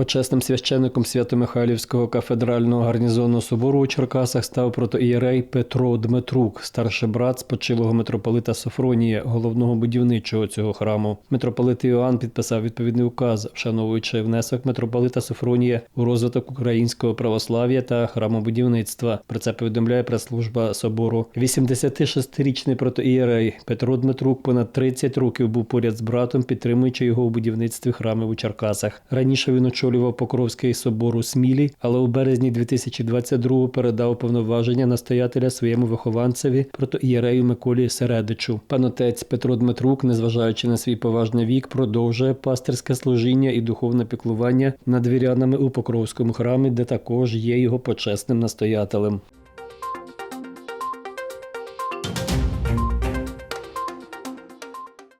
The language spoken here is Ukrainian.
Почесним священником Свято-Михайлівського кафедрального гарнізонного собору у Черкасах став протоієрей Петро Дмитрук, старший брат спочилого митрополита Софронія, головного будівничого цього храму. Митрополит Іоанн підписав відповідний указ, вшановуючи внесок митрополита Софронія у розвиток українського православ'я та храмобудівництва. Про це повідомляє прес-служба собору. 86-річний протоієрей Петро Дмитрук понад 30 років був поряд з братом, підтримуючи його у будівництві храмів у Черкасах. Раніше він очолював Покровський собор у Смілі, але у березні 2022 передав повноваження настоятеля своєму вихованцеві протоієрею Миколі Середичу. Панотець Петро Дмитрук, незважаючи на свій поважний вік, продовжує пастирське служіння і духовне піклування над вірянами у Покровському храмі, де також є його почесним настоятелем.